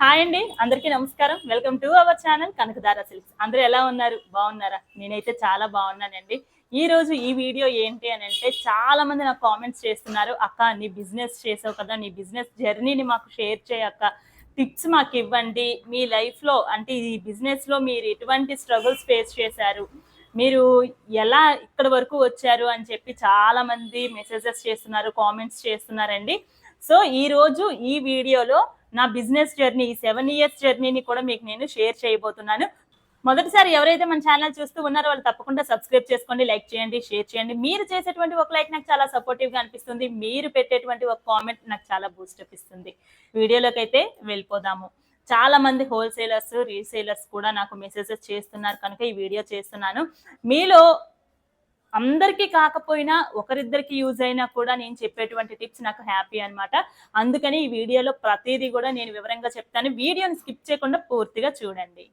Hi అండి అందరికీ నమస్కారం. Welcome to our channel Kanakadhara silks. అందరూ ఎలా ఉన్నారు? బాగున్నారా? నేనైతే చాలా బాగున్నానండి. ఈ రోజు ఈ వీడియో ఏంటి అని అంటే చాలా మంది నాకు కామెంట్స్ చేస్తున్నారు. అక్క నీ బిజినెస్ చేసావు కదా నీ బిజినెస్ జర్నీని మాకు షేర్ చేయక్క టిప్స్ మాకు ఇవ్వండి. మీ లైఫ్లో అంటే ఈ బిజినెస్లో మీరు ఎటువంటి స్ట్రగుల్స్ ఫేస్ చేశారు? మీరు ఎలా ఇక్కడ వరకు వచ్చారు? అని చెప్పి చాలా మంది మెసేజెస్ చేస్తున్నారు కామెంట్స్ చేస్తున్నారండి. సో ఈ రోజు ఈ వీడియోలో నా బిజినెస్ జర్నీ ఈ సెవెన్ ఇయర్స్ జర్నీని కూడా మీకు నేను షేర్ చేయబోతున్నాను. మొదటిసారి ఎవరైతే మన ఛానల్ చూస్తూ ఉన్నారో వాళ్ళు తప్పకుండా సబ్స్క్రైబ్ చేసుకోండి లైక్ చేయండి షేర్ చేయండి. మీరు చేసేటువంటి ఒక లైక్ నాకు చాలా సపోర్టివ్గా అనిపిస్తుంది. మీరు పెట్టేటువంటి ఒక కామెంట్ నాకు చాలా బూస్టప్ ఇస్తుంది. వీడియోలోకి అయితే వెళ్ళిపోదాము. చాలా మంది హోల్సేలర్స్ రీసేలర్స్ కూడా నాకు మెసేజెస్ చేస్తున్నారు. కనుక ఈ వీడియో చేస్తున్నాను. మీలో అందరికీ కాకపోయినా ఒకరిద్దరికి యూజ్ అయినా కూడా నేను చెప్పేటువంటి టిప్స్ నాకు హ్యాపీ అన్నమాట. అందుకని ఈ వీడియోలో ప్రతిదీ కూడా నేను వివరంగా చెప్తాను. వీడియోని స్కిప్ చేయకుండా పూర్తిగా చూడండి.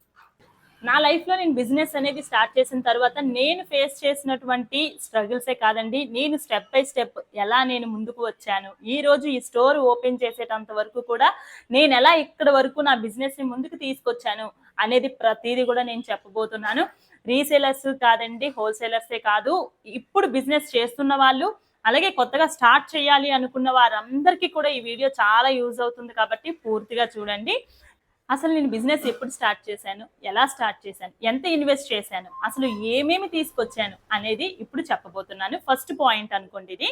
నా లైఫ్లో నేను బిజినెస్ అనేది స్టార్ట్ చేసిన తర్వాత నేను ఫేస్ చేసినటువంటి స్ట్రగుల్సే కాదండి నేను స్టెప్ బై స్టెప్ ఎలా నేను ముందుకు వచ్చాను ఈ రోజు ఈ స్టోర్ ఓపెన్ చేసేటంత వరకు కూడా నేను ఎలా ఇక్కడ వరకు నా బిజినెస్ని ముందుకు తీసుకొచ్చాను అనేది ప్రతిదీ కూడా నేను చెప్పబోతున్నాను. రీసేలర్స్ కాదండి హోల్సేలర్సే కాదు. ఇప్పుడు బిజినెస్ చేస్తున్న వాళ్ళు అలాగే కొత్తగా స్టార్ట్ చేయాలి అనుకున్న వారందరికీ కూడా ఈ వీడియో చాలా యూజ్ అవుతుంది కాబట్టి పూర్తిగా చూడండి. అసలు నేను బిజినెస్ ఎప్పుడు స్టార్ట్ చేశాను ఎలా స్టార్ట్ చేశాను ఎంత ఇన్వెస్ట్ చేశాను అసలు ఏమేమి తీసుకొచ్చాను అనేది ఇప్పుడు చెప్పబోతున్నాను. ఫస్ట్ పాయింట్ అనుకోండి ఇది.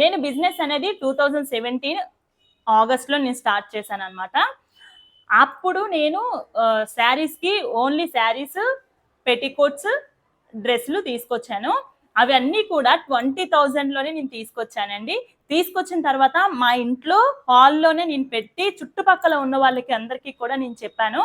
నేను బిజినెస్ అనేది టూ థౌజండ్ సెవెంటీన్ ఆగస్ట్లో నేను స్టార్ట్ చేశాను అనమాట అప్పుడు నేను శారీస్కి ఓన్లీ శారీస్ పెటికోట్స్ డ్రెస్సులు తీసుకొచ్చాను. అవన్నీ కూడా ట్వంటీ థౌజండ్లోనే నేను తీసుకొచ్చానండి. తీసుకొచ్చిన తర్వాత మా ఇంట్లో హాల్లోనే నేను పెట్టి చుట్టుపక్కల ఉన్న వాళ్ళకి అందరికీ కూడా నేను చెప్పాను.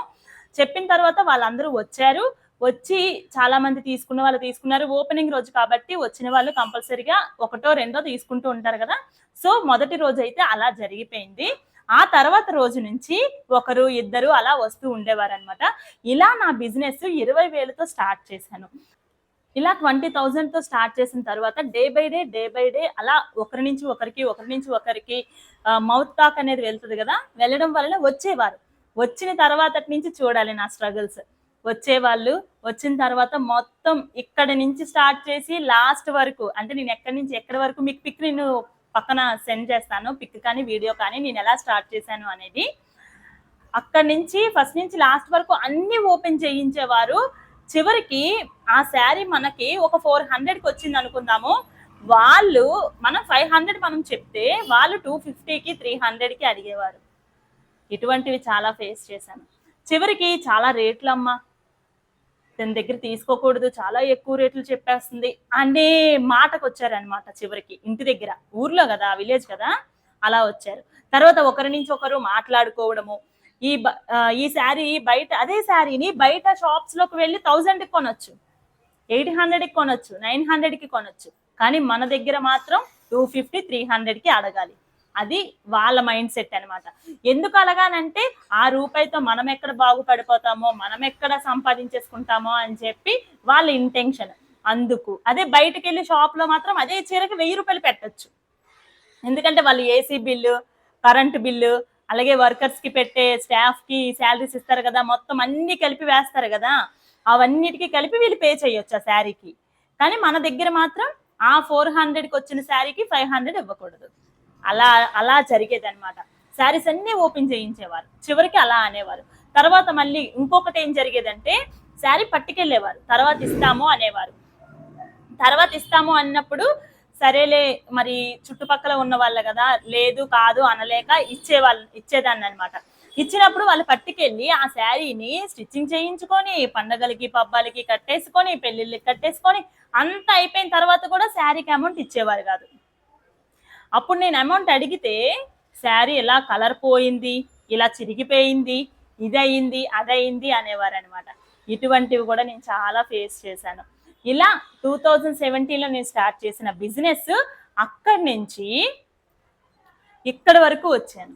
చెప్పిన తర్వాత వాళ్ళందరూ వచ్చారు. వచ్చి చాలా మంది తీసుకున్న వాళ్ళు తీసుకున్నారు. ఓపెనింగ్ రోజు కాబట్టి వచ్చిన వాళ్ళు కంపల్సరీగా ఒకటో రెండో తీసుకుంటూ ఉంటారు కదా. సో మొదటి రోజు అయితే అలా జరిగిపోయింది. ఆ తర్వాత రోజు నుంచి ఒకరు ఇద్దరు అలా వస్తూ ఉండేవారు అనమాట ఇలా నా బిజినెస్ ఇరవై వేలతో స్టార్ట్ చేశాను. ఇలా ట్వంటీ తో స్టార్ట్ చేసిన తర్వాత day by day day by day అలా ఒకరి నుంచి ఒకరికి ఒకరి నుంచి ఒకరికి మౌత్ టాక్ అనేది వెళ్తుంది కదా? వెళ్ళడం వల్ల వచ్చేవారు. వచ్చిన తర్వాత నుంచి చూడాలి నా స్ట్రగుల్స్. వచ్చేవాళ్ళు వచ్చిన తర్వాత మొత్తం ఇక్కడ నుంచి స్టార్ట్ చేసి లాస్ట్ వరకు అంటే నేను ఎక్కడి నుంచి ఎక్కడి వరకు మీకు పిక్ నేను పక్కన సెండ్ చేస్తాను పిక్ కానీ వీడియో కానీ నేను ఎలా స్టార్ట్ చేశాను అనేది. అక్కడి నుంచి ఫస్ట్ నుంచి లాస్ట్ వరకు అన్ని ఓపెన్ చేయించేవారు. చివరికి ఆ శారీ మనకి ఒక ఫోర్ హండ్రెడ్కి వచ్చింది అనుకుందాము. వాళ్ళు మనం ఫైవ్ హండ్రెడ్ మనం చెప్తే వాళ్ళు టూ ఫిఫ్టీకి త్రీ హండ్రెడ్కి అడిగేవారు. ఇటువంటివి చాలా ఫేస్ చేశాను. చివరికి చాలా రేట్లు అమ్మా తన దగ్గర తీసుకోకూడదు చాలా ఎక్కువ రేట్లు చెప్పేస్తుంది అనే మాటకు వచ్చారనమాట చివరికి ఇంటి దగ్గర. ఊర్లో కదా విలేజ్ కదా అలా వచ్చారు. తర్వాత ఒకరి నుంచి ఒకరు మాట్లాడుకోవడము. ఈ ఈ శారీ బయట అదే శారీని బయట షాప్స్లోకి వెళ్ళి థౌజండ్కి కొనొచ్చు. ఎయిట్ హండ్రెడ్కి కొనొచ్చు నైన్ హండ్రెడ్కి కొనొచ్చు. కానీ మన దగ్గర మాత్రం టూ ఫిఫ్టీ త్రీ హండ్రెడ్కి అడగాలి. అది వాళ్ళ మైండ్ సెట్ అనమాట ఎందుకు అలాగానంటే ఆ రూపాయితో మనం ఎక్కడ బాగుపడిపోతామో మనం ఎక్కడ సంపాదించేసుకుంటామో అని చెప్పి వాళ్ళ ఇంటెన్షన్ అందుకు అదే బయటకు వెళ్ళి షాప్లో మాత్రం అదే చీరకి వెయ్యి రూపాయలు పెట్టొచ్చు. ఎందుకంటే వాళ్ళు ఏసీ బిల్లు కరెంటు బిల్లు అలాగే వర్కర్స్కి పెట్టే స్టాఫ్కి శాలరీస్ ఇస్తారు కదా మొత్తం అన్ని కలిపి వేస్తారు కదా అవన్నిటికి కలిపి వీళ్ళు పే చేయొచ్చు ఆ శారీకి. కానీ మన దగ్గర మాత్రం ఆ ఫోర్ హండ్రెడ్కి వచ్చిన శారీకి ఫైవ్ హండ్రెడ్ ఇవ్వకూడదు. అలా అలా జరిగేది అనమాట శారీస్ అన్ని ఓపెన్ చేయించేవారు. చివరికి అలా అనేవారు. తర్వాత మళ్ళీ ఇంకొకటి ఏం జరిగేదంటే శారీ పట్టుకెళ్ళేవారు. తర్వాత ఇస్తాము అనేవారు. తర్వాత ఇస్తాము అన్నప్పుడు సరేలే మరి చుట్టుపక్కల ఉన్న వాళ్ళు కదా లేదు కాదు అనలేక ఇచ్చేవాళ్ళు ఇచ్చేదాన్ని అనమాట ఇచ్చినప్పుడు వాళ్ళు పట్టుకెళ్ళి ఆ శారీని స్టిచ్చింగ్ చేయించుకొని పండగలకి పబ్బాలకి కట్టేసుకొని పెళ్ళిళ్ళకి కట్టేసుకొని అంత అయిపోయిన తర్వాత కూడా శారీకి అమౌంట్ ఇచ్చేవారు కాదు. అప్పుడు నేను అమౌంట్ అడిగితే శారీ ఇలా కలర్ పోయింది? ఇలా చిరిగిపోయింది? ఇది అయింది అది అయింది అనేవారు అనమాట ఇటువంటివి కూడా నేను చాలా ఫేస్ చేశాను. ఇలా టూ థౌజండ్ సెవెంటీన్లో నేను స్టార్ట్ చేసిన బిజినెస్ అక్కడి నుంచి ఇక్కడి వరకు వచ్చాను.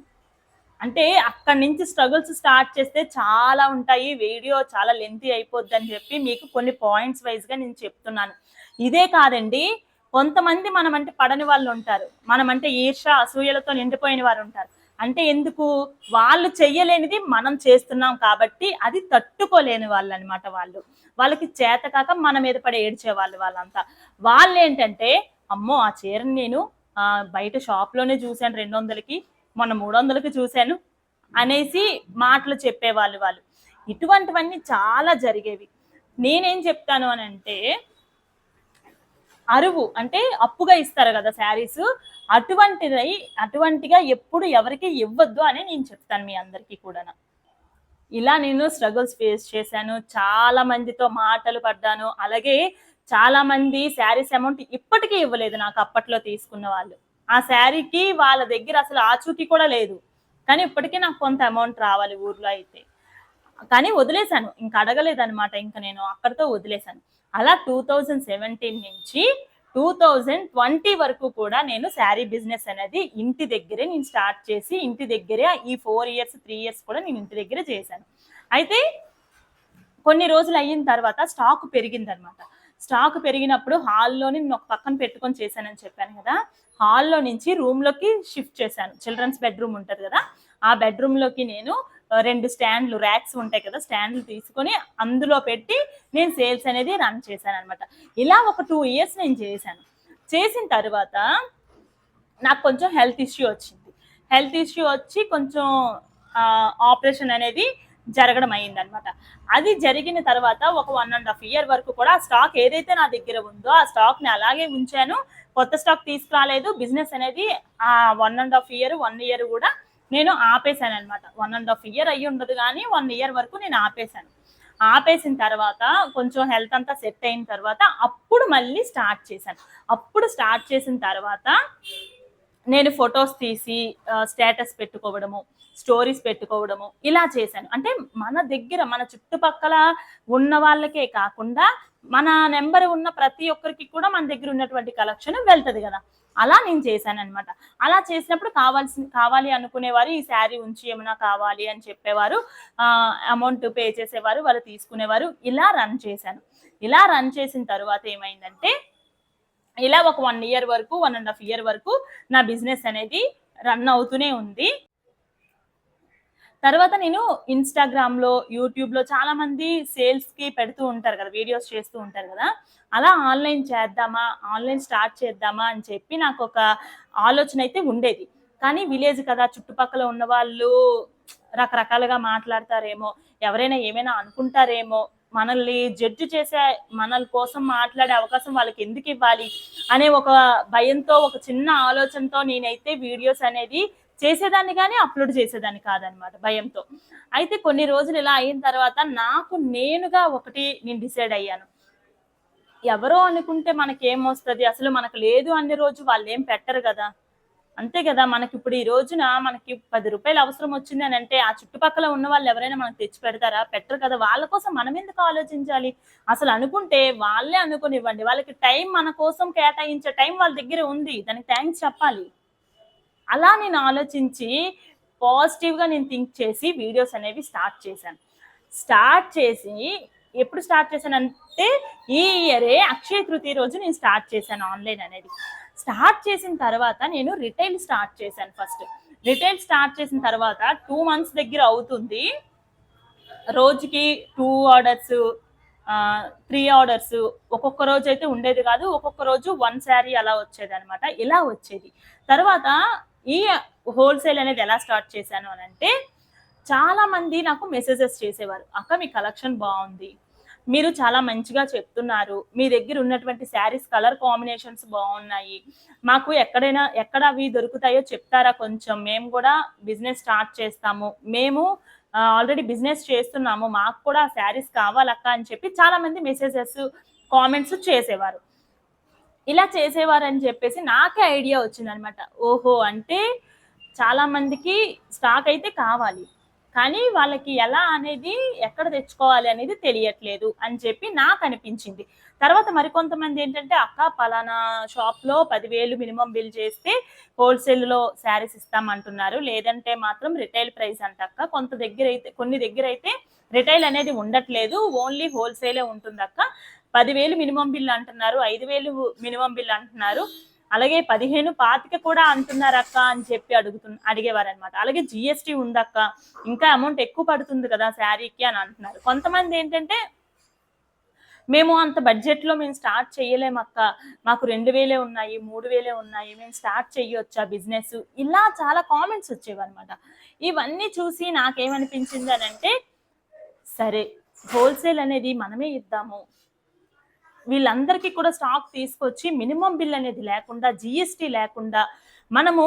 అంటే అక్కడి నుంచి స్ట్రగుల్స్ స్టార్ట్ చేస్తే చాలా ఉంటాయి వీడియో చాలా లెంతీ అయిపోద్ది అని చెప్పి మీకు కొన్ని పాయింట్స్ వైజ్గా నేను చెప్తున్నాను. ఇదే కాదండి కొంతమంది మనం అంటే పడని వాళ్ళు ఉంటారు. మనం అంటే ఈర్ష అసూయలతో నిండిపోయిన వారు ఉంటారు. అంటే ఎందుకు? వాళ్ళు చెయ్యలేనిది మనం చేస్తున్నాం కాబట్టి అది తట్టుకోలేని వాళ్ళు అనమాట వాళ్ళు. వాళ్ళకి చేత కాక మన మీద పడి ఏడ్చే వాళ్ళు వాళ్ళంతా. వాళ్ళు ఏంటంటే అమ్మో ఆ చీరని నేను బయట షాప్లోనే చూశాను రెండు వందలకి మొన్న మూడు వందలకి చూశాను అనేసి మాటలు చెప్పేవాళ్ళు వాళ్ళు. ఇటువంటివన్నీ చాలా జరిగేవి. నేనేం చెప్తాను అని అంటే అరువు అంటే అప్పుగా ఇస్తారు కదా శారీస్. అటువంటిది అటువంటిగా ఎప్పుడు ఎవరికి ఇవ్వద్దు అని నేను చెప్తాను మీ అందరికీ కూడా ఇలా నేను స్ట్రగుల్స్ ఫేస్ చేశాను. చాలా మందితో మాటలు పడ్డాను. అలాగే చాలా మంది శారీస్ అమౌంట్ ఇప్పటికీ ఇవ్వలేదు నాకు అప్పట్లో తీసుకున్న వాళ్ళు. ఆ శారీకి వాళ్ళ దగ్గర అసలు ఆచూకీ కూడా లేదు. కానీ ఇప్పటికీ నాకు కొంత అమౌంట్ రావాలి ఊర్లో అయితే. కానీ వదిలేశాను. ఇంకా అడగలేదు అనమాట ఇంకా నేను అక్కడితో వదిలేశాను. అలా టూ థౌజండ్ సెవెంటీన్ నుంచి టూ థౌజండ్ ట్వంటీ వరకు కూడా నేను శారీ బిజినెస్ అనేది ఇంటి దగ్గరే నేను స్టార్ట్ చేసి ఇంటి దగ్గరే ఈ ఫోర్ ఇయర్స్ త్రీ ఇయర్స్ కూడా నేను ఇంటి దగ్గరే చేశాను. అయితే కొన్ని రోజులు అయిన తర్వాత స్టాక్ పెరిగింది అనమాట స్టాక్ పెరిగినప్పుడు హాల్లోని నేను ఒక పక్కన పెట్టుకొని చేశానని చెప్పాను కదా. హాల్లో నుంచి రూమ్లోకి షిఫ్ట్ చేశాను. చిల్డ్రన్స్ బెడ్రూమ్ ఉంటుంది కదా. ఆ బెడ్రూమ్లోకి నేను రెండు స్టాండ్లు ర్యాక్స్ ఉంటాయి కదా స్టాండ్లు తీసుకొని అందులో పెట్టి నేను సేల్స్ అనేది రన్ చేశాను అనమాట ఇలా ఒక టూ ఇయర్స్ నేను చేశాను. చేసిన తర్వాత నాకు కొంచెం హెల్త్ ఇష్యూ వచ్చింది. హెల్త్ ఇష్యూ వచ్చి కొంచెం ఆపరేషన్ అనేది జరగడం అయింది అనమాట అది జరిగిన తర్వాత ఒక వన్ అండ్ హాఫ్ ఇయర్ వరకు కూడా ఆ స్టాక్ ఏదైతే నా దగ్గర ఉందో ఆ స్టాక్ని అలాగే ఉంచాను. కొత్త స్టాక్ తీసుకురాలేదు. బిజినెస్ అనేది ఆ one and half year one year కూడా నేను ఆపేశాను అనమాట వన్ అండ్ హాఫ్ ఇయర్ అయ్యి ఉండదు కానీ వన్ ఇయర్ వరకు నేను ఆపేశాను. ఆపేసిన తర్వాత కొంచెం హెల్త్ అంతా సెట్ అయిన తర్వాత అప్పుడు మళ్ళీ స్టార్ట్ చేశాను. అప్పుడు స్టార్ట్ చేసిన తర్వాత నేను ఫొటోస్ తీసి స్టేటస్ పెట్టుకోవడము స్టోరీస్ పెట్టుకోవడము ఇలా చేశాను. అంటే మన దగ్గర మన చుట్టుపక్కల ఉన్న వాళ్ళకే కాకుండా మన నెంబర్ ఉన్న ప్రతి ఒక్కరికి కూడా మన దగ్గర ఉన్నటువంటి కలెక్షన్ వెళ్తుంది కదా. అలా నేను చేశాను అనమాట అలా చేసినప్పుడు కావాల్సి కావాలి అనుకునేవారు ఈ శారీ ఉంచి ఏమైనా కావాలి అని చెప్పేవారు అమౌంట్ పే చేసేవారు వాళ్ళు తీసుకునేవారు ఇలా రన్ చేశాను. ఇలా రన్ చేసిన తర్వాత ఏమైందంటే ఇలా ఒక వన్ ఇయర్ వరకు వన్ అండ్ హాఫ్ ఇయర్ వరకు నా బిజినెస్ అనేది రన్ అవుతూనే ఉంది. తర్వాత నేను ఇన్స్టాగ్రామ్లో యూట్యూబ్లో చాలామంది సేల్స్కి చాలా మంది పెడుతూ ఉంటారు కదా వీడియోస్ చేస్తూ ఉంటారు కదా. అలా ఆన్లైన్ చేద్దామా ఆన్లైన్ స్టార్ట్ చేద్దామా అని చెప్పి నాకు ఒక ఆలోచన అయితే ఉండేది. కానీ విలేజ్ కదా చుట్టుపక్కల ఉన్న వాళ్ళు రకరకాలుగా మాట్లాడతారేమో ఎవరైనా ఏమైనా అనుకుంటారేమో మనల్ని జడ్జి చేసే మనల కోసం మాట్లాడే అవకాశం వాళ్ళకి ఎందుకు ఇవ్వాలి అనే ఒక భయంతో ఒక చిన్న ఆలోచనతో నేనైతే వీడియోస్ అనేది చేసేదాన్ని కానీ అప్లోడ్ చేసేదాన్ని కాదనమాట భయంతో. అయితే కొన్ని రోజులు ఇలా అయిన తర్వాత నాకు నేనుగా ఒకటి నేను డిసైడ్ అయ్యాను. ఎవరో అనుకుంటే మనకేమొస్తుంది అసలు మనకు లేదు అన్ని రోజు వాళ్ళు ఏం పెట్టరు కదా. అంతే కదా మనకి ఇప్పుడు ఈ రోజున మనకి పది రూపాయలు అవసరం వచ్చింది అని అంటే ఆ చుట్టుపక్కల ఉన్న వాళ్ళు ఎవరైనా మనకు తెచ్చి పెడతారా? పెట్టరు కదా. వాళ్ళ కోసం మనం ఎందుకు ఆలోచించాలి? అసలు అనుకుంటే వాళ్ళే అనుకునివ్వండి. వాళ్ళకి టైం మన కోసం కేటాయించే టైం వాళ్ళ దగ్గర ఉంది. దానికి థ్యాంక్స్ చెప్పాలి. అలా నేను ఆలోచించి పాజిటివ్గా నేను థింక్ చేసి వీడియోస్ అనేవి స్టార్ట్ చేశాను. స్టార్ట్ చేసి ఎప్పుడు స్టార్ట్ చేశానంటే ఈ ఇయరే అక్షయ తృతీయ రోజు నేను స్టార్ట్ చేశాను ఆన్లైన్ అనేది. స్టార్ట్ చేసిన తర్వాత నేను రిటైల్ స్టార్ట్ చేశాను ఫస్ట్ రిటైల్ స్టార్ట్ చేసిన తర్వాత టూ మంత్స్ దగ్గర అవుతుంది. రోజుకి టూ ఆర్డర్స్ త్రీ ఆర్డర్స్ ఒక్కొక్క రోజు అయితే ఉండేది కాదు. ఒక్కొక్క రోజు వన్ శారీ అలా వచ్చేది అనమాట ఇలా వచ్చేది. తర్వాత ఈ హోల్సేల్ అనేది ఎలా స్టార్ట్ చేశాను అని అంటే చాలా మంది నాకు మెసేజెస్ చేసేవారు. అక్క మీ కలెక్షన్ బాగుంది. మీరు చాలా మంచిగా చెప్తున్నారు. మీ దగ్గర ఉన్నటువంటి శారీస్ కలర్ కాంబినేషన్స్ బాగున్నాయి. మాకు ఎక్కడైనా ఎక్కడ అవి దొరుకుతాయో చెప్తారా కొంచెం? మేము కూడా బిజినెస్ స్టార్ట్ చేస్తాము. మేము ఆల్రెడీ బిజినెస్ చేస్తున్నాము. మాకు కూడా శారీస్ కావాలక్క అని చెప్పి చాలా మంది మెసేజెస్ కామెంట్స్ చేసేవారు. ఇలా చేసేవారని చెప్పేసి నాకే ఐడియా వచ్చింది అనమాట ఓహో అంటే చాలా మందికి స్టాక్ అయితే కావాలి. కానీ వాళ్ళకి ఎలా అనేది ఎక్కడ తెచ్చుకోవాలి అనేది తెలియట్లేదు అని చెప్పి నాకు అనిపించింది. తర్వాత మరికొంతమంది ఏంటంటే అక్క పలానా షాప్లో పదివేలు మినిమం బిల్ చేస్తే హోల్సేల్లో శారీస్ ఇస్తామంటున్నారు లేదంటే మాత్రం రిటైల్ ప్రైస్ అంటక్క కొంత దగ్గర అయితే కొన్ని దగ్గర అయితే రిటైల్ అనేది ఉండట్లేదు. ఓన్లీ హోల్సేలే ఉంటుంది అక్క పదివేలు మినిమం బిల్ అంటున్నారు ఐదు వేలు మినిమం బిల్ అంటున్నారు. అలాగే పదిహేను పాతిక కూడా అంటున్నారు అక్క అని చెప్పి అడుగుతు అడిగేవారు అనమాట అలాగే జిఎస్టీ ఉందక్క ఇంకా అమౌంట్ ఎక్కువ పడుతుంది కదా శారీకి అని అంటున్నారు. కొంతమంది ఏంటంటే మేము అంత బడ్జెట్లో మేము స్టార్ట్ చేయలేము అక్క. మాకు రెండు వేలే ఉన్నాయి మూడు వేలే ఉన్నాయి మేము స్టార్ట్ చేయొచ్చా బిజినెస్ ఇలా చాలా కామెంట్స్ వచ్చేవన్నమాట. ఇవన్నీ చూసి నాకేమనిపించింది అని అంటే సరే హోల్సేల్ అనేది మనమే ఇద్దాము. వీళ్ళందరికీ కూడా స్టాక్ తీసుకొచ్చి మినిమం బిల్ అనేది లేకుండా జిఎస్టీ లేకుండా మనము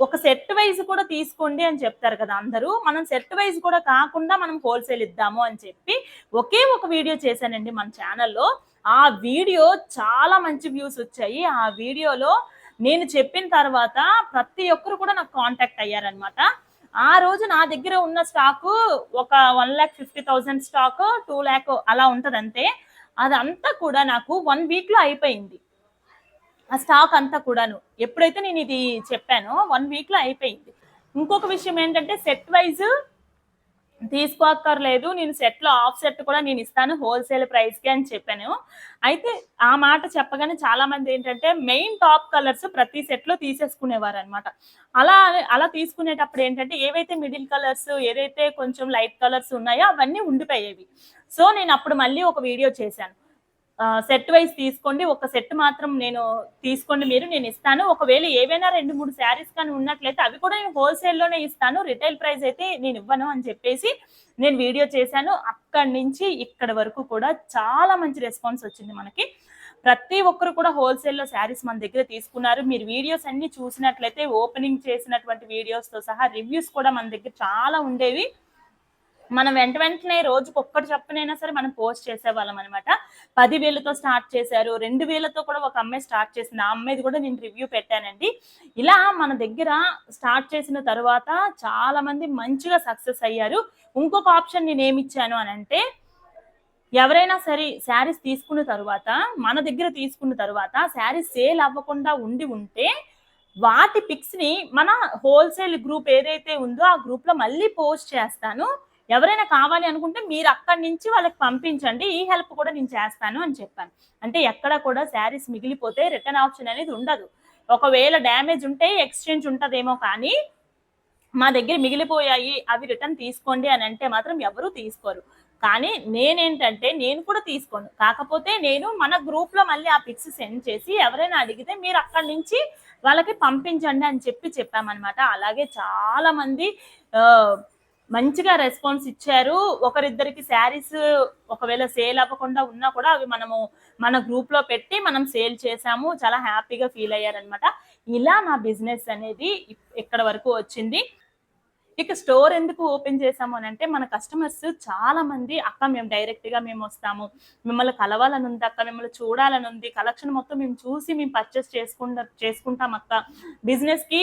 ఒక సెట్ వైజ్ కూడా తీసుకోండి అని చెప్తారు కదా అందరూ. మనం సెట్ వైజ్ కూడా కాకుండా మనం హోల్సేల్ ఇద్దాము అని చెప్పి ఒకే ఒక వీడియో చేశానండి మన ఛానల్లో. ఆ వీడియో చాలా మంచి వ్యూస్ వచ్చాయి. ఆ వీడియోలో నేను చెప్పిన తర్వాత ప్రతి ఒక్కరు కూడా నాకు కాంటాక్ట్ అయ్యారనమాట ఆ రోజు నా దగ్గర ఉన్న స్టాకు ఒక one lakh fifty thousand stock two lakh అలా ఉంటుంది అంతే అదంతా కూడా నాకు వన్ వీక్లో అయిపోయింది. ఆ స్టాక్ అంతా కూడాను. ఎప్పుడైతే నేను ఇది చెప్పానో వన్ వీక్లో అయిపోయింది. ఇంకొక విషయం ఏంటంటే సెట్ వైజ్ తీసుకోక్కర్లేదు నేను సెట్లో ఆఫ్ సెట్ కూడా నేను ఇస్తాను హోల్సేల్ ప్రైస్కి అని చెప్పాను. అయితే ఆ మాట చెప్పగానే చాలా మంది ఏంటంటే మెయిన్ టాప్ కలర్స్ ప్రతి సెట్లో తీసేసుకునేవారు అనమాట అలా అలా తీసుకునేటప్పుడు ఏంటంటే ఏవైతే మిడిల్ కలర్స్ ఏదైతే కొంచెం లైట్ కలర్స్ ఉన్నాయో అవన్నీ ఉండిపోయేవి. సో నేను అప్పుడు మళ్ళీ ఒక వీడియో చేశాను. సెట్ వైజ్ తీసుకోండి. ఒక సెట్ మాత్రం నేను తీసుకోండి మీరు నేను ఇస్తాను. ఒకవేళ ఏవైనా రెండు మూడు శారీస్ కానీ ఉన్నట్లయితే అవి కూడా నేను హోల్సేల్లోనే ఇస్తాను. రిటైల్ ప్రైస్ అయితే నేను ఇవ్వను అని చెప్పేసి నేను వీడియో చేశాను. అక్కడి నుంచి ఇక్కడ వరకు కూడా చాలా మంచి రెస్పాన్స్ వచ్చింది మనకి. ప్రతి ఒక్కరు కూడా హోల్సేల్లో శారీస్ మన దగ్గర తీసుకున్నారు. మీరు వీడియోస్ అన్ని చూసినట్లయితే ఓపెనింగ్ చేసినటువంటి వీడియోస్తో సహా రివ్యూస్ కూడా మన దగ్గర చాలా ఉండేవి. మనం వెంట వెంటనే రోజుకి ఒక్కటి చెప్పనైనా సరే మనం పోస్ట్ చేసేవాళ్ళం అనమాట పది వేలతో స్టార్ట్ చేశారు రెండు వేలతో కూడా ఒక అమ్మాయి స్టార్ట్ చేసింది. ఆ అమ్మాయిది కూడా నేను రివ్యూ పెట్టానండి. ఇలా మన దగ్గర స్టార్ట్ చేసిన తర్వాత చాలా మంది మంచిగా సక్సెస్ అయ్యారు. ఇంకొక ఆప్షన్ నేను ఏమి ఇచ్చాను అని అంటే ఎవరైనా సరే శారీస్ తీసుకున్న తర్వాత మన దగ్గర తీసుకున్న తర్వాత శారీస్ సేల్ అవ్వకుండా ఉండి ఉంటే వాటి పిక్స్ని మన హోల్సేల్ గ్రూప్ ఏదైతే ఉందో ఆ గ్రూప్లో మళ్ళీ పోస్ట్ చేస్తాను. ఎవరైనా కావాలి అనుకుంటే మీరు అక్కడి నుంచి వాళ్ళకి పంపించండి ఈ హెల్ప్ కూడా నేను చేస్తాను అని చెప్పాను. అంటే ఎక్కడ కూడా శారీస్ మిగిలిపోతే రిటర్న్ ఆప్షన్ అనేది ఉండదు. ఒకవేళ డ్యామేజ్ ఉంటే ఎక్స్చేంజ్ ఉంటుందేమో కానీ మా దగ్గర మిగిలిపోయాయి అవి రిటర్న్ తీసుకోండి అని అంటే మాత్రం ఎవరు తీసుకోరు. కానీ నేనేంటంటే నేను కూడా తీసుకోను. కాకపోతే నేను మన గ్రూప్లో మళ్ళీ ఆ పిక్స్ సెండ్ చేసి ఎవరైనా అడిగితే మీరు అక్కడి నుంచి వాళ్ళకి పంపించండి అని చెప్పి చెప్పామన్నమాట. అలాగే చాలా మంది మంచిగా రెస్పాన్స్ ఇచ్చారు. ఒకరిద్దరికి శారీస్ ఒకవేళ సేల్ అవ్వకుండా ఉన్నా కూడా అవి మనము మన గ్రూప్లో పెట్టి మనం సేల్ చేసాము చాలా హ్యాపీగా ఫీల్ అయ్యారనమాట ఇలా నా బిజినెస్ అనేది ఇక్కడ వరకు వచ్చింది? ఇక స్టోర్ ఎందుకు ఓపెన్ చేసాము అని అంటే మన కస్టమర్స్ చాలా మంది అక్క మేము డైరెక్ట్గా మేము వస్తాము. మిమ్మల్ని కలవాలని ఉంది అక్క మిమ్మల్ని చూడాలని ఉంది. కలెక్షన్ మొత్తం మేము చూసి మేము పర్చేస్ చేసుకుంటా చేసుకుంటాం అక్క. బిజినెస్కి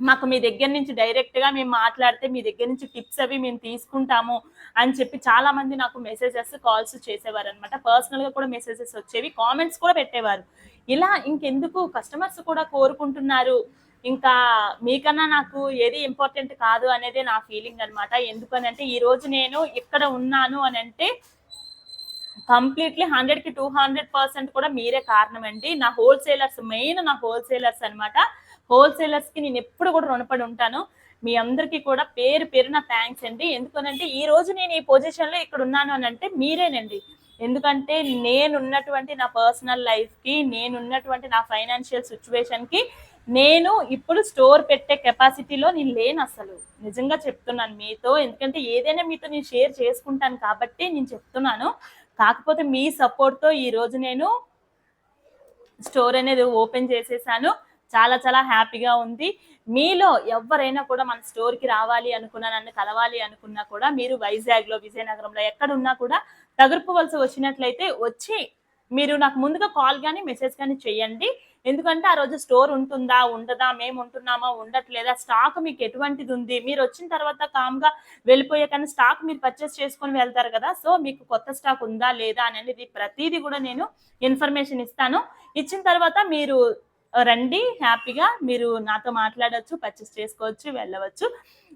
మాకు మీ దగ్గర నుంచి డైరెక్ట్గా మేము మాట్లాడితే మీ దగ్గర నుంచి టిప్స్ అవి మేము తీసుకుంటాము అని చెప్పి చాలా మంది నాకు మెసేజెస్ కాల్స్ చేసేవారు అనమాట పర్సనల్గా కూడా మెసేజెస్ వచ్చేవి. కామెంట్స్ కూడా పెట్టేవారు. ఇలా ఇంకెందుకు? కస్టమర్స్ కూడా కోరుకుంటున్నారు. ఇంకా మీకన్నా నాకు ఏది ఇంపార్టెంట్ కాదు అనేది నా ఫీలింగ్ అనమాట ఎందుకనంటే ఈ రోజు నేను ఇక్కడ ఉన్నాను అని అంటే కంప్లీట్లీ హండ్రెడ్కి టూ హండ్రెడ్ పర్సెంట్ కూడా మీరే కారణం అండి నా హోల్సేలర్స్ మెయిన్ నా హోల్సేలర్స్ అన్నమాట. హోల్సేలర్స్కి నేను ఎప్పుడు కూడా రుణపడి ఉంటాను. మీ అందరికీ కూడా పేరు పేరున థ్యాంక్స్ అండి. ఎందుకనంటే ఈ రోజు నేను ఈ పొజిషన్లో ఇక్కడ ఉన్నాను అని అంటే మీరేనండి. ఎందుకంటే నేనున్నటువంటి నా పర్సనల్ లైఫ్కి నేనున్నటువంటి నా ఫైనాన్షియల్ సిచ్యువేషన్కి నేను ఇప్పుడు స్టోర్ పెట్టే కెపాసిటీలో నేను లేను అసలు. నిజంగా చెప్తున్నాను మీతో. ఎందుకంటే ఏదైనా మీతో నేను షేర్ చేసుకుంటాను కాబట్టి నేను చెప్తున్నాను. కాకపోతే మీ సపోర్ట్తో ఈరోజు నేను స్టోర్ అనేది ఓపెన్ చేసేసాను. చాలా చాలా హ్యాపీగా ఉంది. మీలో ఎవరైనా కూడా మన స్టోర్కి రావాలి అనుకున్నా నన్ను కలవాలి అనుకున్నా కూడా మీరు వైజాగ్లో విజయనగరంలో ఎక్కడ ఉన్నా కూడా తగుర్పు వచ్చినట్లయితే వచ్చి మీరు నాకు ముందుగా కాల్ కానీ మెసేజ్ కానీ చేయండి ఎందుకంటే ఆ రోజు స్టోర్ ఉంటుందా ఉండదా మేము ఉంటున్నామా ఉండట్లేదా స్టాక్ మీకు ఎటువంటిది ఉంది? మీరు వచ్చిన తర్వాత కామ్గా వెళ్ళిపోయే కానీ స్టాక్ మీరు పర్చేస్ చేసుకొని వెళ్తారు కదా సో మీకు కొత్త స్టాక్ ఉందా లేదా అనేది ప్రతిదీ కూడా నేను ఇన్ఫర్మేషన్ ఇస్తాను. ఇచ్చిన తర్వాత మీరు రండి హ్యాపీగా మీరు నాతో మాట్లాడవచ్చు పర్చేస్ చేసుకోవచ్చు వెళ్ళవచ్చు.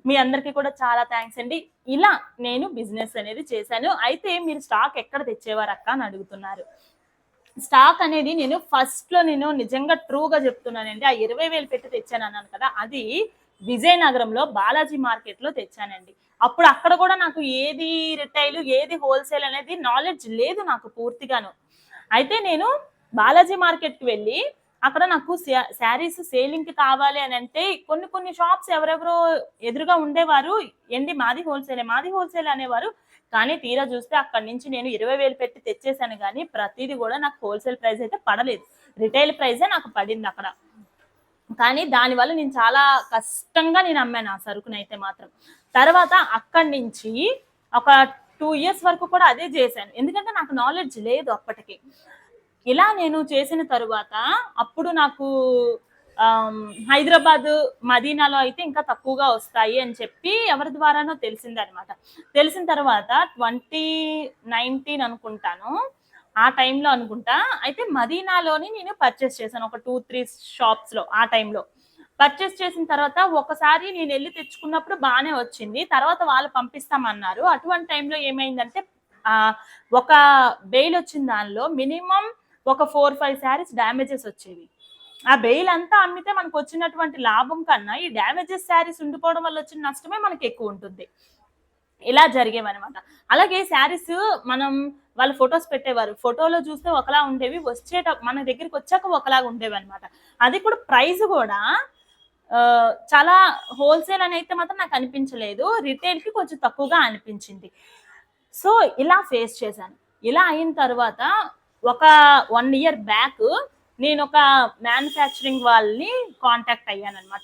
మీ అందరికీ కూడా చాలా థ్యాంక్స్ అండి. ఇలా నేను బిజినెస్ అనేది చేశాను. అయితే మీరు స్టాక్ ఎక్కడ తెచ్చేవారు అక్క అని అడుగుతున్నారు. స్టాక్ అనేది నేను ఫస్ట్లో నేను నిజంగా ట్రూగా చెప్తున్నానండి. ఆ ఇరవై వేలు పెట్టి తెచ్చాను అన్నాను కదా అది విజయనగరంలో బాలాజీ మార్కెట్లో తెచ్చానండి. అప్పుడు అక్కడ కూడా నాకు ఏది రిటైల్ ఏది హోల్సేల్ అనేది నాలెడ్జ్ లేదు నాకు పూర్తిగాను. అయితే నేను బాలాజీ మార్కెట్కి వెళ్ళి అక్కడ నాకు శారీస్ సేలింగ్కి కావాలి అని అంటే కొన్ని కొన్ని షాప్స్ ఎవరెవరో ఎదురుగా ఉండేవారు. ఏంటి మాది హోల్సేలే మాది హోల్సేల్ అనేవారు. కానీ తీరా చూస్తే అక్కడి నుంచి నేను ఇరవై వేలు పెట్టి తెచ్చేసాను కానీ ప్రతిదీ కూడా నాకు హోల్సేల్ ప్రైస్ అయితే పడలేదు. రిటైల్ ప్రైజే నాకు పడింది అక్కడ. కానీ దానివల్ల నేను చాలా కష్టంగా నేను అమ్మాను ఆ సరుకునైతే మాత్రం. తర్వాత అక్కడి నుంచి ఒక టూ ఇయర్స్ వరకు కూడా అదే చేశాను. ఎందుకంటే నాకు నాలెడ్జ్ లేదు అప్పటికి. ఇలా నేను చేసిన తరువాత అప్పుడు నాకు హైదరాబాద్ మదీనాలో అయితే ఇంకా తక్కువగా వస్తాయి అని చెప్పి ఎవరి ద్వారానో తెలిసిందనమాట. తెలిసిన తర్వాత ట్వంటీ నైన్టీన్ అనుకుంటాను ఆ టైంలో అనుకుంటా. అయితే మదీనాలోని నేను పర్చేస్ చేశాను ఒక టూ త్రీ షాప్స్లో ఆ టైంలో. పర్చేస్ చేసిన తర్వాత ఒకసారి నేను వెళ్ళి తెచ్చుకున్నప్పుడు బాగానే వచ్చింది. తర్వాత వాళ్ళు పంపిస్తామన్నారు. అటువంటి టైంలో ఏమైందంటే ఒక బెయిల్ వచ్చిన దానిలో మినిమం ఒక ఫోర్ ఫైవ్ శారీస్ డ్యామేజెస్ వచ్చేవి. ఆ బెయిల్ అంతా అమ్మితే మనకు వచ్చినటువంటి లాభం కన్నా ఈ డ్యామేజెస్ శారీస్ ఉండిపోవడం వల్ల వచ్చిన నష్టమే మనకి ఎక్కువ ఉంటుంది. ఇలా జరిగేవన్నమాట. అలాగే శారీస్ మనం వాళ్ళ ఫొటోస్ పెట్టేవారు. ఫోటోలో చూస్తే ఒకలా ఉండేవి వచ్చేట మన దగ్గరికి వచ్చాక ఒకలాగా ఉండేవి అనమాట అది కూడా ప్రైస్ కూడా చాలా హోల్సేల్ అని అయితే మాత్రం నాకు అనిపించలేదు. రిటైల్కి కొంచెం తక్కువగా అనిపించింది. సో ఇలా ఫేస్ చేశాను. ఇలా అయిన తర్వాత ఒక వన్ ఇయర్ బ్యాక్ నేను ఒక మ్యానుఫ్యాక్చరింగ్ వాళ్ళని కాంటాక్ట్ అయ్యాను అనమాట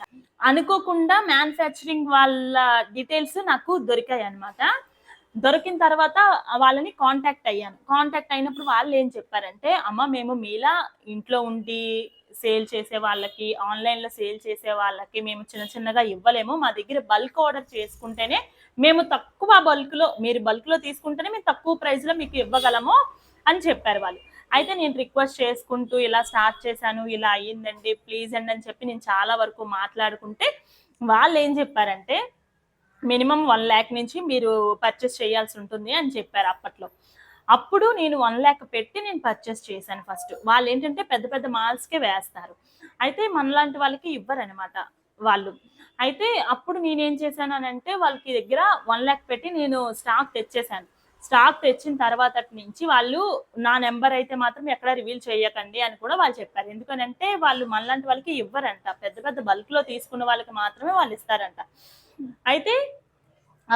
అనుకోకుండా మ్యానుఫ్యాక్చరింగ్ వాళ్ళ డీటెయిల్స్ నాకు దొరికాయి అనమాట దొరికిన తర్వాత వాళ్ళని కాంటాక్ట్ అయ్యాను. కాంటాక్ట్ అయినప్పుడు వాళ్ళు ఏం చెప్పారంటే అమ్మ మేము మీలా ఇంట్లో ఉండి సేల్ చేసే వాళ్ళకి ఆన్లైన్లో సేల్ చేసే వాళ్ళకి మేము చిన్న చిన్నగా ఇవ్వలేము. మా దగ్గర బల్క్ ఆర్డర్ చేసుకుంటేనే మేము తక్కువ బల్క్లో మీరు బల్క్లో తీసుకుంటేనే మేము తక్కువ ప్రైస్లో మీకు ఇవ్వగలము అని చెప్పారు వాళ్ళు. అయితే నేను రిక్వెస్ట్ చేసుకుంటూ ఇలా స్టార్ట్ చేశాను ఇలా అయ్యిందండి ప్లీజ్ అండి అని చెప్పి నేను చాలా వరకు మాట్లాడుకుంటే వాళ్ళు ఏం చెప్పారంటే మినిమం వన్ ల్యాక్ నుంచి మీరు పర్చేస్ చేయాల్సి ఉంటుంది అని చెప్పారు అప్పట్లో. అప్పుడు నేను వన్ ల్యాక్ పెట్టి నేను పర్చేస్ చేశాను ఫస్ట్ వాళ్ళు ఏంటంటే పెద్ద పెద్ద మాల్స్కే వేస్తారు. అయితే మనలాంటి వాళ్ళకి ఇవ్వరనమాట వాళ్ళు. అయితే అప్పుడు నేనేం చేశాను అని అంటే వాళ్ళకి దగ్గర వన్ ల్యాక్ పెట్టి నేను స్టాక్ తెచ్చేసాను స్టాక్ తెచ్చిన తర్వాత నుంచి వాళ్ళు నా నెంబర్ అయితే మాత్రం ఎక్కడ రివీల్ చేయకండి అని కూడా వాళ్ళు చెప్పారు. ఎందుకనంటే వాళ్ళు మనలాంటి వాళ్ళకి ఇవ్వరంట. పెద్ద పెద్ద బల్క్లో తీసుకున్న వాళ్ళకి మాత్రమే వాళ్ళు ఇస్తారంట. అయితే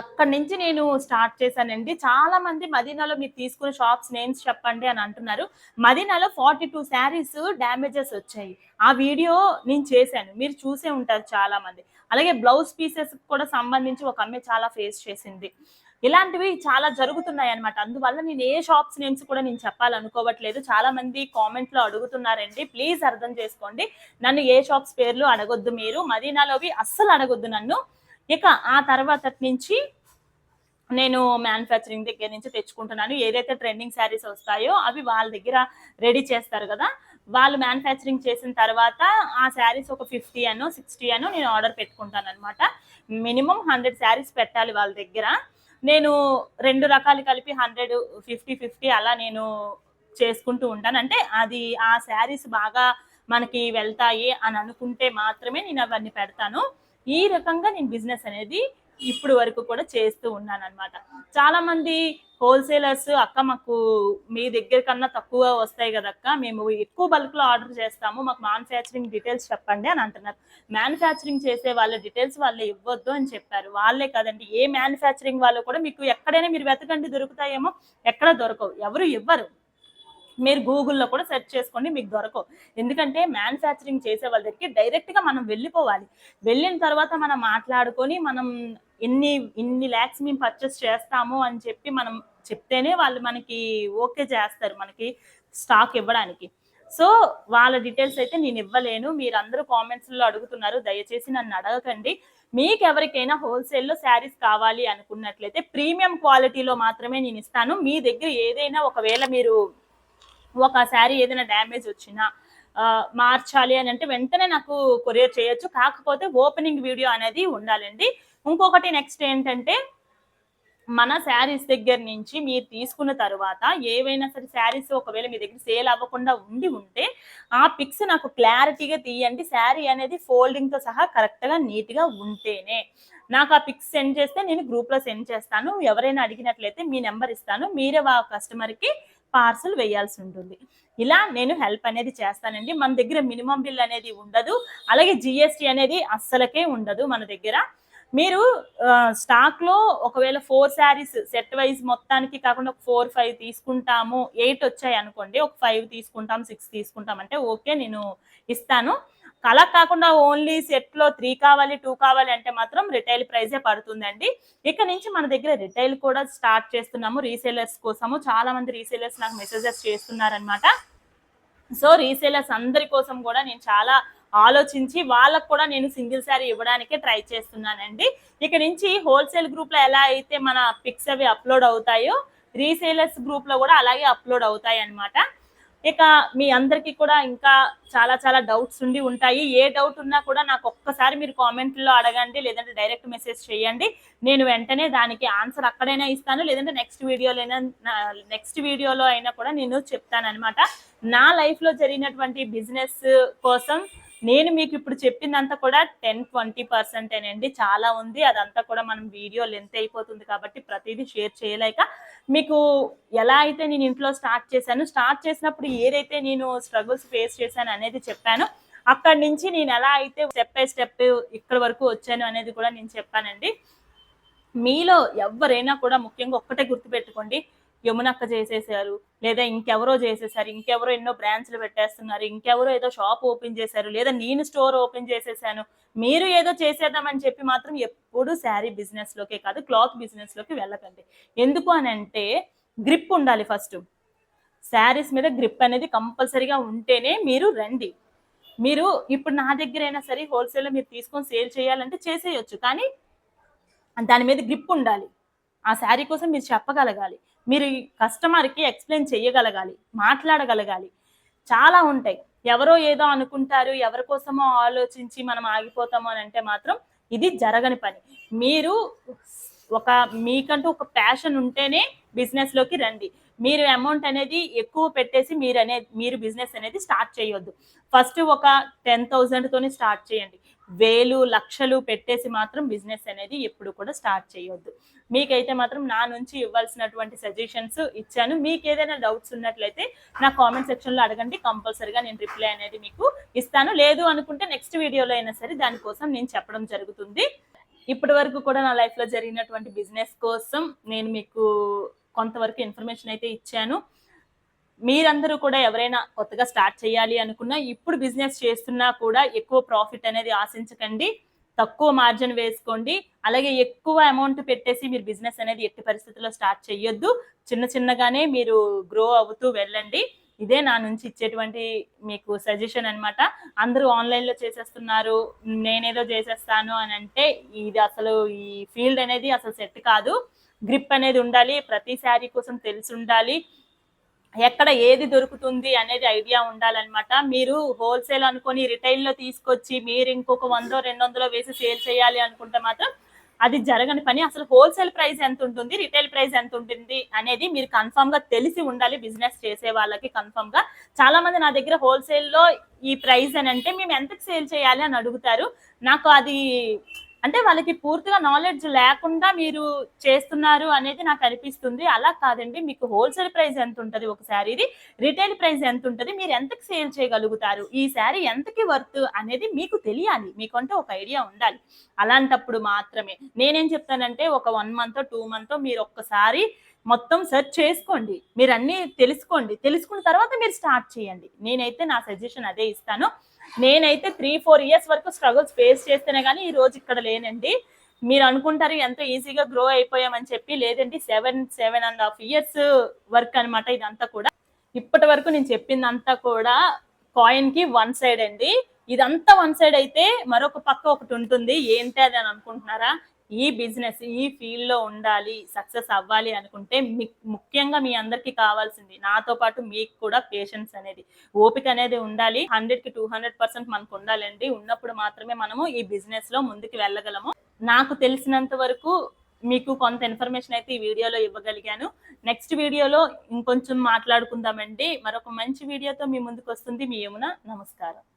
అక్కడి నుంచి నేను స్టార్ట్ చేశానండి. చాలా మంది మదీనాలో మీరు తీసుకున్న షాప్స్ నేమ్స్ చెప్పండి అని అంటున్నారు. మదీనాలో ఫార్టీ టూ శారీస్ డ్యామేజెస్ వచ్చాయి. ఆ వీడియో నేను చేశాను. మీరు చూసే ఉంటారు చాలా మంది అలాగే బ్లౌజ్ పీసెస్ కూడా సంబంధించి ఒక అమ్మాయి చాలా ఫేస్ చేసింది. ఇలాంటివి చాలా జరుగుతున్నాయి అనమాట అందువల్ల నేను ఏ షాప్స్ నేమ్స్ కూడా నేను చెప్పాలనుకోవట్లేదు. చాలా మంది కామెంట్లో అడుగుతున్నారండి. ప్లీజ్ అర్థం చేసుకోండి. నన్ను ఏ షాప్స్ పేర్లు అడగొద్దు మీరు. మదీనాలోవి అస్సలు అడగొద్దు నన్ను. ఇక ఆ తర్వాత నుంచి నేను మ్యానుఫ్యాక్చరింగ్ దగ్గర నుంచి తెచ్చుకుంటున్నాను. ఏదైతే ట్రెండింగ్ శారీస్ వస్తాయో అవి వాళ్ళ దగ్గర రెడీ చేస్తారు కదా. వాళ్ళు మ్యానుఫ్యాక్చరింగ్ చేసిన తర్వాత ఆ శారీస్ ఒక ఫిఫ్టీ అనో సిక్స్టీ అనో నేను ఆర్డర్ పెట్టుకుంటాను అనమాట మినిమం హండ్రెడ్ శారీస్ పెట్టాలి వాళ్ళ దగ్గర. నేను రెండు రకాలు కలిపి హండ్రెడ్ ఫిఫ్టీ ఫిఫ్టీ అలా నేను చేసుకుంటూ ఉంటాను. అంటే అది ఆ శారీస్ బాగా మనకి వెళ్తాయి అని అనుకుంటే మాత్రమే నేను అవన్నీ పెడతాను. ఈ రకంగా నేను బిజినెస్ అనేది ఇప్పుడు వరకు కూడా చేస్తూ ఉన్నాను అనమాట చాలా మంది హోల్సేలర్స్ అక్క మాకు మీ దగ్గర కన్నా తక్కువ వస్తాయి కదక్క మేము ఎక్కువ బల్క్లో ఆర్డర్ చేస్తాము మాకు మ్యానుఫ్యాక్చరింగ్ డీటెయిల్స్ చెప్పండి అని అంటున్నారు. మ్యానుఫ్యాక్చరింగ్ చేసే వాళ్ళ డీటెయిల్స్ వాళ్ళు ఇవ్వద్దు అని చెప్పారు. వాళ్ళే కదండి ఏ మ్యానుఫ్యాక్చరింగ్ వాళ్ళు కూడా మీకు ఎక్కడైనా మీరు వెతకండి దొరుకుతాయేమో ఎక్కడ దొరకవు ఎవరు ఇవ్వరు. మీరు గూగుల్లో కూడా సెర్చ్ చేసుకోండి మీకు దొరకవు. ఎందుకంటే మ్యానుఫ్యాక్చరింగ్ చేసే వాళ్ళ దగ్గరికి డైరెక్ట్గా మనం వెళ్ళిపోవాలి. వెళ్ళిన తర్వాత మనం మాట్లాడుకొని మనం ఎన్ని ఇన్ని ల్యాక్స్ మేము పర్చేస్ చేస్తాము అని చెప్పి మనం చెప్తేనే వాళ్ళు మనకి ఓకే చేస్తారు మనకి స్టాక్ ఇవ్వడానికి. సో వాళ్ళ డీటెయిల్స్ అయితే నేను ఇవ్వలేను. మీరు అందరూ కామెంట్స్లో అడుగుతున్నారు. దయచేసి నన్ను అడగకండి. మీకు ఎవరికైనా హోల్సేల్లో శారీస్ కావాలి అనుకున్నట్లయితే ప్రీమియం క్వాలిటీలో మాత్రమే నేను ఇస్తాను. మీ దగ్గర ఏదైనా ఒకవేళ మీరు ఒక శారీ ఏదైనా డ్యామేజ్ వచ్చినా మార్చాలి అని అంటే వెంటనే నాకు కొరియర్ చేయొచ్చు. కాకపోతే ఓపెనింగ్ వీడియో అనేది ఉండాలండి. ఇంకొకటి నెక్స్ట్ ఏంటంటే మన శారీస్ దగ్గర నుంచి మీరు తీసుకున్న తర్వాత ఏవైనా సరే శారీస్ ఒకవేళ మీ దగ్గర సేల్ అవ్వకుండా ఉండి ఉంటే ఆ పిక్స్ నాకు క్లారిటీగా తీయండి. శారీ అనేది ఫోల్డింగ్తో సహా కరెక్ట్గా నీట్గా ఉంటేనే. నాకు ఆ పిక్స్ సెండ్ చేస్తే నేను గ్రూప్లో సెండ్ చేస్తాను. ఎవరైనా అడిగినట్లయితే మీ నెంబర్ ఇస్తాను. మీరే ఆ కస్టమర్కి పార్సల్ వేయాల్సి ఉంటుంది. ఇలా నేను హెల్ప్ అనేది చేస్తానండి. మన దగ్గర మినిమం బిల్ అనేది ఉండదు. అలాగే జిఎస్టి అనేది అస్సలకే ఉండదు మన దగ్గర. మీరు స్టాక్లో ఒకవేళ ఫోర్ శారీస్ సెట్ వైజ్ మొత్తానికి కాకుండా ఒక ఫోర్ ఫైవ్ తీసుకుంటాము ఎయిట్ వచ్చాయి అనుకోండి ఒక ఫైవ్ తీసుకుంటాం సిక్స్ తీసుకుంటాం అంటే ఓకే నేను ఇస్తాను. అలా కాకుండా ఓన్లీ సెట్లో త్రీ కావాలి టూ కావాలి అంటే మాత్రం రిటైల్ ప్రైజే పడుతుందండి. ఇక్కడ నుంచి మన దగ్గర రిటైల్ కూడా స్టార్ట్ చేస్తున్నాము. రీసేలర్స్ కోసము చాలా మంది రీసేలర్స్ నాకు మెసేజెస్ చేస్తున్నారనమాట సో రీసేలర్స్ అందరి కోసం కూడా నేను చాలా ఆలోచించి వాళ్ళకు కూడా నేను సింగిల్ శారీ ఇవ్వడానికే ట్రై చేస్తున్నానండి. ఇక నుంచి హోల్సేల్ గ్రూప్లో ఎలా అయితే మన పిక్స్ అవి అప్లోడ్ అవుతాయో రీసేలర్స్ గ్రూప్లో కూడా అలాగే అప్లోడ్ అవుతాయి అన్నమాట ఇక మీ అందరికీ కూడా ఇంకా చాలా చాలా డౌట్స్ ఉండి ఉంటాయి. ఏ డౌట్ ఉన్నా కూడా నాకు ఒక్కసారి మీరు కామెంట్లో అడగండి లేదంటే డైరెక్ట్ మెసేజ్ చేయండి. నేను వెంటనే దానికి ఆన్సర్ అక్కడైనా ఇస్తాను లేదంటే నెక్స్ట్ వీడియోలైనా నెక్స్ట్ వీడియోలో అయినా కూడా నేను చెప్తాను అనమాట నా లైఫ్లో జరిగినటువంటి బిజినెస్ కోసం నేను మీకు ఇప్పుడు చెప్పిందంతా కూడా టెన్ ట్వంటీ పర్సెంటేనండి చాలా ఉంది. అదంతా కూడా మనం వీడియో లెంత్ అయిపోతుంది కాబట్టి ప్రతిదీ షేర్ చేయలేక మీకు ఎలా అయితే నేను ఇంట్లో స్టార్ట్ చేశాను స్టార్ట్ చేసినప్పుడు ఏదైతే నేను స్ట్రగుల్స్ ఫేస్ చేశాను అనేది చెప్పాను. అక్కడి నుంచి నేను ఎలా అయితే స్టెప్ బై స్టెప్ ఇక్కడ వరకు వచ్చాను అనేది కూడా నేను చెప్పానండి. మీలో ఎవరైనా కూడా ముఖ్యంగా ఒక్కటే గుర్తుపెట్టుకోండి. యమునక్క చేసేసారు లేదా ఇంకెవరో చేసేసారు ఇంకెవరో ఎన్నో బ్రాంచ్లు పెట్టేస్తున్నారు ఇంకెవరో ఏదో షాప్ ఓపెన్ చేశారు లేదా నేను స్టోర్ ఓపెన్ చేసేసాను మీరు ఏదో చేసేద్దామని చెప్పి మాత్రం ఎప్పుడు శారీ బిజినెస్ లోకే కాదు క్లాత్ బిజినెస్లోకి వెళ్ళకండి. ఎందుకు అని అంటే గ్రిప్ ఉండాలి ఫస్ట్ శారీస్ మీద గ్రిప్ అనేది కంపల్సరీగా ఉంటేనే మీరు రండి. మీరు ఇప్పుడు నా దగ్గర అయినా సరే హోల్సేల్లో మీరు తీసుకొని సేల్ చేయాలంటే చేసేయచ్చు కానీ దాని మీద గ్రిప్ ఉండాలి. ఆ శారీ కోసం మీరు చెప్పగలగాలి. మీరు కస్టమర్కి ఎక్స్ప్లెయిన్ చేయగలగాలి మాట్లాడగలగాలి. చాలా ఉంటాయి. ఎవరో ఏదో అనుకుంటారు ఎవరి కోసమో ఆలోచించి మనం ఆగిపోతాము అని అంటే మాత్రం ఇది జరగని పని. మీరు ఒక మీకంటూ ఒక ప్యాషన్ ఉంటేనే బిజినెస్లోకి రండి. మీరు అమౌంట్ అనేది ఎక్కువ పెట్టేసి మీరు అనేది మీరు బిజినెస్ అనేది స్టార్ట్ చేయొద్దు. ఫస్ట్ ఒక టెన్ థౌజండ్ తోని స్టార్ట్ చేయండి. వేలు లక్షలు పెట్టేసి మాత్రం బిజినెస్ అనేది ఎప్పుడు కూడా స్టార్ట్ చేయొద్దు. మీకైతే మాత్రం నా నుంచి ఇవ్వాల్సినటువంటి సజెషన్స్ ఇచ్చాను. మీకు ఏదైనా డౌట్స్ ఉన్నట్లయితే నా కామెంట్ సెక్షన్లో అడగండి. కంపల్సరిగా నేను రిప్లై అనేది మీకు ఇస్తాను. లేదు అనుకుంటే నెక్స్ట్ వీడియోలో అయినా సరే దానికోసం నేను చెప్పడం జరుగుతుంది. ఇప్పటి వరకు కూడా నా లైఫ్లో జరిగినటువంటి బిజినెస్ కోసం నేను మీకు కొంతవరకు ఇన్ఫర్మేషన్ అయితే ఇచ్చాను. మీరందరూ కూడా ఎవరైనా కొత్తగా స్టార్ట్ చేయాలి అనుకున్నా ఇప్పుడు బిజినెస్ చేస్తున్నా కూడా ఎక్కువ ప్రాఫిట్ అనేది ఆశించకండి. తక్కువ మార్జిన్ వేసుకోండి. అలాగే ఎక్కువ అమౌంట్ పెట్టేసి మీరు బిజినెస్ అనేది ఎట్టి పరిస్థితుల్లో స్టార్ట్ చేయొద్దు. చిన్న చిన్నగానే మీరు గ్రో అవుతూ వెళ్ళండి. ఇదే నా నుంచి ఇచ్చేటువంటి మీకు సజెషన్ అనమాట అందరూ ఆన్లైన్లో చేసేస్తున్నారు నేనేదో చేసేస్తాను అని అంటే ఇది అసలు ఈ ఫీల్డ్ అనేది అసలు సెట్ కాదు. గ్రిప్ అనేది ఉండాలి ప్రతి శారీ కోసం తెలిసి ఉండాలి. ఎక్కడ ఏది దొరుకుతుంది అనేది ఐడియా ఉండాలన్నమాట. మీరు హోల్సేల్ అనుకొని రిటైల్లో తీసుకొచ్చి మీరు ఇంకొక వందో రెండు వందలో వేసి సేల్ చేయాలి అనుకుంటే మాత్రం అది జరగని పని. అసలు హోల్సేల్ ప్రైస్ ఎంత ఉంటుంది రిటైల్ ప్రైస్ ఎంత ఉంటుంది అనేది మీరు కన్ఫర్మ్గా తెలిసి ఉండాలి బిజినెస్ చేసే వాళ్ళకి కన్ఫర్మ్గా. చాలా మంది నా దగ్గర హోల్సేల్లో ఈ ప్రైస్ అని అంటే మేము ఎంతకు సేల్ చేయాలి అని అడుగుతారు. నాకు అది అంటే వాళ్ళకి పూర్తిగా నాలెడ్జ్ లేకుండా మీరు చేస్తున్నారు అనేది నాకు అనిపిస్తుంది. అలా కాదండి. మీకు హోల్సేల్ ప్రైస్ ఎంత ఉంటుంది ఒక శారీది రిటైల్ ప్రైస్ ఎంత ఉంటుంది మీరు ఎంతకి సేల్ చేయగలుగుతారు? ఈ శారీ ఎంతకి వర్త్ అనేది మీకు తెలియాలి. మీకంటే ఒక ఐడియా ఉండాలి. అలాంటప్పుడు మాత్రమే. నేనేం చెప్తానంటే ఒక వన్ మంత్ టూ మంత్ మీరు ఒక్కసారి మొత్తం సెర్చ్ చేసుకోండి. మీరు అన్ని తెలుసుకోండి. తెలుసుకున్న తర్వాత మీరు స్టార్ట్ చేయండి. నేనైతే నా సజెషన్ అదే ఇస్తాను. నేనైతే త్రీ ఫోర్ ఇయర్స్ వరకు స్ట్రగుల్స్ ఫేస్ చేస్తేనే కానీ ఈ రోజు ఇక్కడ లేనండి. మీరు అనుకుంటారు ఎంతో ఈజీగా గ్రో అయిపోయామని చెప్పి లేదండి seven seven and half years work అన్నమాట ఇదంతా కూడా. ఇప్పటి వరకు నేను చెప్పిందంతా కూడా కాయిన్కి వన్ సైడ్ అండి. ఇదంతా వన్ సైడ్ అయితే మరొక పక్క ఒకటి ఉంటుంది. ఏంటి అది అని అనుకుంటున్నారా? ఈ బిజినెస్ ఈ ఫీల్డ్లో ఉండాలి సక్సెస్ అవ్వాలి అనుకుంటే మీ- ముఖ్యంగా మీ అందరికి కావాల్సింది నాతో పాటు మీకు కూడా పేషెన్స్ అనేది. ఓపిక అనేది ఉండాలి. హండ్రెడ్కి టూ హండ్రెడ్ పర్సెంట్ మనకు ఉండాలండి. ఉన్నప్పుడు మాత్రమే మనము ఈ బిజినెస్లో ముందుకు వెళ్ళగలము. నాకు తెలిసినంత వరకు మీకు కొంత ఇన్ఫర్మేషన్ అయితే ఈ వీడియోలో ఇవ్వగలిగాను. నెక్స్ట్ వీడియోలో ఇంకొంచెం మాట్లాడుకుందామండి. మరొక మంచి వీడియోతో మీ ముందుకు వస్తుంది. మీ యమున నమస్కారం.